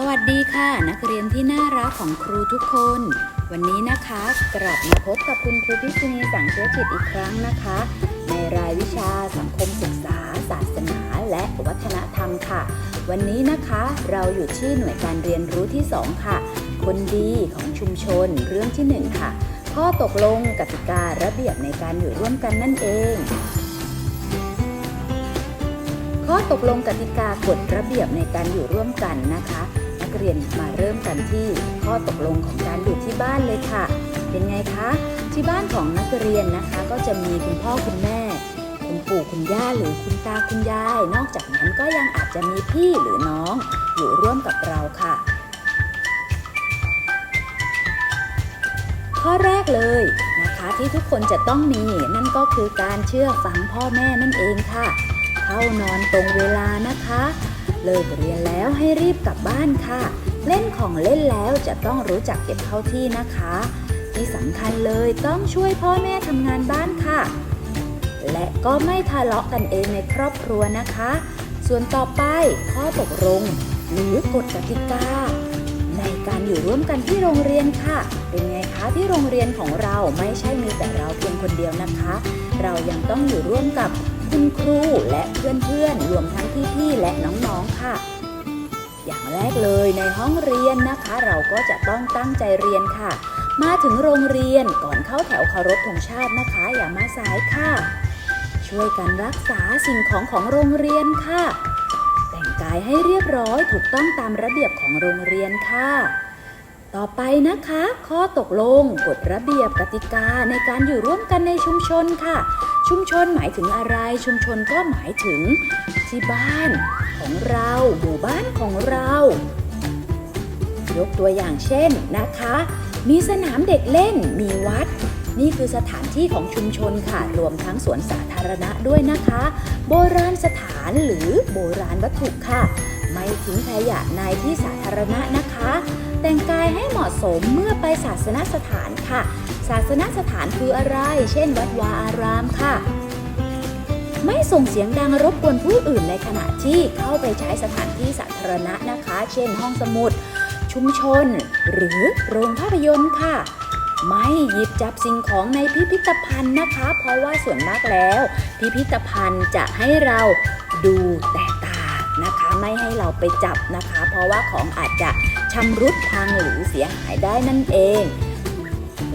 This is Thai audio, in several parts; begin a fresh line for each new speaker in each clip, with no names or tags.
สวัสดีค่ะนักเรียนที่น่ารักของครูทุกคน วันนี้นะคะกลับมาพบกับคุณครูพิษณีสังเชื้อจิตอีกครั้งนะคะ ในรายวิชาสังคมศึกษา ศาสนา และวัฒนธรรมค่ะ วันนี้นะคะเราอยู่ที่หน่วยการเรียนรู้ที่ 2 ค่ะ คนดีของชุมชนเรื่องที่ 1 ค่ะ ข้อตกลงกติการะเบียบในการอยู่ร่วมกันนั่นเองข้อตกลงกติกากฎระเบียบในการอยู่ร่วมกันนะคะ กเรียนมาเริ่มกันที่ข้อตกลงของการอยู่ที่บ้านเลยค่ะ เป็นไงคะ ที่บ้านของนักเรียนนะคะ ก็จะมีคุณพ่อคุณแม่ คุณปู่คุณย่าหรือคุณตาคุณยาย นอกจากนั้นก็ยังอาจจะมีพี่หรือน้อง อยู่ร่วมกับเราค่ะ ข้อแรกเลยนะคะที่ทุกคนจะต้องมีนั่นก็คือการเชื่อฟังพ่อแม่นั่นเองค่ะ เข้านอนตรงเวลานะคะ เลิกเรียนแล้วให้รีบกลับบ้านค่ะ เล่นของเล่นแล้วจะต้องรู้จักเก็บเข้าที่นะคะ ที่สำคัญเลยต้องช่วยพ่อแม่ทำงานบ้านค่ะ และก็ไม่ทะเลาะกันเองในครอบครัวนะคะ ส่วนต่อไปข้อตกลงหรือกฎกติกาในการอยู่ร่วมกันที่โรงเรียนค่ะ เป็นไงคะที่โรงเรียนของเราไม่ใช่มีแต่เราเพียงคนเดียวนะคะ เรายังต้องอยู่ร่วมกับ คุณครูและเพื่อนๆรวมทั้งพี่ๆและน้องๆค่ะ อย่างแรกเลยในห้องเรียนนะคะ เราก็จะต้องตั้งใจเรียนค่ะ มาถึงโรงเรียนก่อนเข้าแถวเคารพธงชาตินะคะ อย่ามาสายค่ะ ช่วยกันรักษาสิ่งของของโรงเรียนค่ะ แต่งกายให้เรียบร้อยถูกต้องตามระเบียบของโรงเรียนค่ะ ต่อไปนะคะ ข้อตกลงกฎระเบียบกติกาในการอยู่ร่วมกันในชุมชนค่ะ ชุมชนหมายถึงอะไร ชุมชนก็หมายถึง ที่บ้านของเราหมู่บ้านของเรา ยกตัวอย่างเช่นนะคะ มีสนามเด็กเล่นมีวัด นี่คือสถานที่ของชุมชนค่ะ รวมทั้งสวนสาธารณะด้วยนะคะ โบราณสถานหรือโบราณวัตถุค่ะ ไม่ทิ้งขยะในที่สาธารณะนะคะ แต่งกายให้เหมาะสมเมื่อไปศาสนสถานค่ะ ศาสนสถานคืออะไร เช่น วัดวาอารามค่ะ ไม่ส่งเสียงดังรบกวนผู้อื่นในขณะที่เข้าไปใช้สถานที่สาธารณะนะคะ เช่น ห้องสมุด ชุมชน หรือโรงภาพยนตร์ค่ะไม่หยิบจับสิ่งของในพิพิธภัณฑ์นะคะ เพราะว่าส่วนมากแล้ว พิพิธภัณฑ์จะให้เราดูแต่ ไม่ให้เราไปจับนะคะ เพราะว่าของอาจจะชำรุดพังหรือเสียหายได้นั่นเอง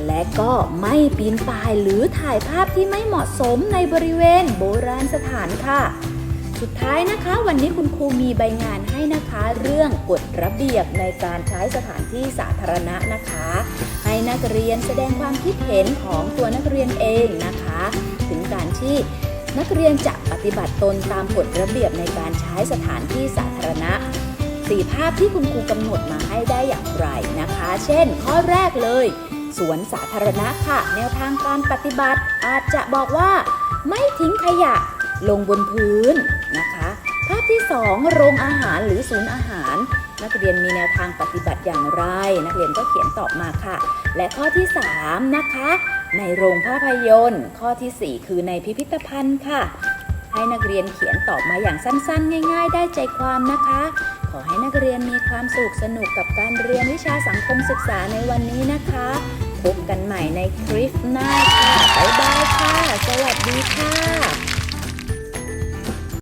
และก็ไม่ปีนป่ายหรือถ่ายภาพที่ไม่เหมาะสมในบริเวณโบราณสถานค่ะ สุดท้ายนะคะ วันนี้คุณครูมีใบงานให้นะคะ เรื่องกฎระเบียบในการใช้สถานที่สาธารณะนะคะ ให้นักเรียนแสดงความคิดเห็นของตัวนักเรียนเองนะคะ ถึงการที่ นักเรียนจะปฏิบัติตนตามกฎระเบียบในการใช้สถานที่สาธารณะสี่ภาพที่คุณครูกำหนดมาให้ได้อย่างไรนะคะ เช่น ข้อแรกเลย สวนสาธารณะค่ะ แนวทางการปฏิบัติอาจจะบอกว่า ไม่ทิ้งขยะลงบนพื้นนะคะ ภาพที่ 2 โรงอาหารหรือศูนย์อาหาร นักเรียนมีแนวทางปฏิบัติอย่างไร นักเรียนก็เขียนตอบมาค่ะ และข้อที่ 3 นะคะ ในโรงภาพยนตร์ ข้อทีสี่ 4 คือในพิพิธภัณฑ์ค่ะ ให้นักเรียนเขียนตอบมาอย่างสั้นๆ ง่าย ๆ ได้ใจความนะคะ ขอให้นักเรียนมีความสุขสนุกกับการเรียนวิชาสังคมศึกษาในวันนี้นะคะพบกันใหม่ในคลิปหน้าค่ะบ๊ายบายค่ะ สวัสดีค่ะ